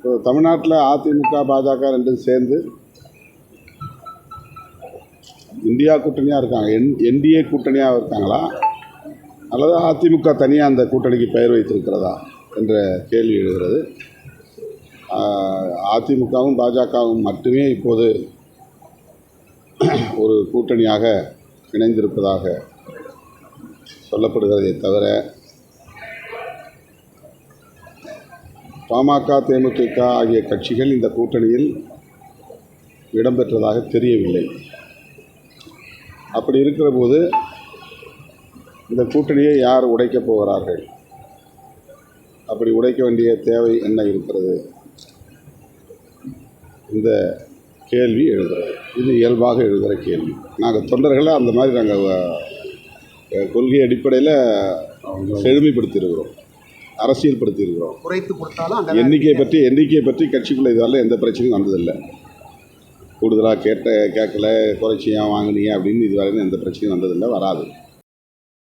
இப்போ தமிழ்நாட்டில் அதிமுக பாஜக ரெண்டும் சேர்ந்து இந்தியா கூட்டணியாக இருக்காங்க. என் என்டிஏ கூட்டணியாக இருக்காங்களா? அல்லது அதிமுக தனியாக அந்த கூட்டணிக்கு பெயர் வைத்திருக்கிறதா என்ற கேள்வி எழுகிறது. அதிமுகவும் பாஜகவும் மட்டுமே இப்போது ஒரு கூட்டணியாக இணைந்திருப்பதாக சொல்லப்படுகிறதே தவிர பாமக தேமுதிக ஆகிய கட்சிகள் இந்த கூட்டணியில் இடம்பெற்றதாக தெரியவில்லை. அப்படி இருக்கிற போது இந்த கூட்டணியை யார் உடைக்கப் போகிறார்கள்? அப்படி உடைக்க வேண்டிய தேவை என்ன இருக்கிறது? இந்த கேள்வி எழுதுகிறது இது இயல்பாக எழுதுகிற கேள்வி. நாங்கள் தொண்டர்களை அந்த மாதிரி நாங்கள் கொள்கை அடிப்படையில் செழுமைப்படுத்தியிருக்கிறோம். அரசியல்படுத்தியிருக்கிறோம். குறைத்து கொடுத்தாலும் எண்ணிக்கையை பற்றி எண்ணிக்கையை பற்றி கட்சிக்குள்ளே இதால் எந்த பிரச்சனையும் வந்ததில்லை. கூடுதலாக கேட்ட கேட்கல குறைச்சி ஏன் வாங்குனீங்க அப்படின்னு இதுவரையும் எந்த பிரச்சனையும் வந்ததில்லை வராது.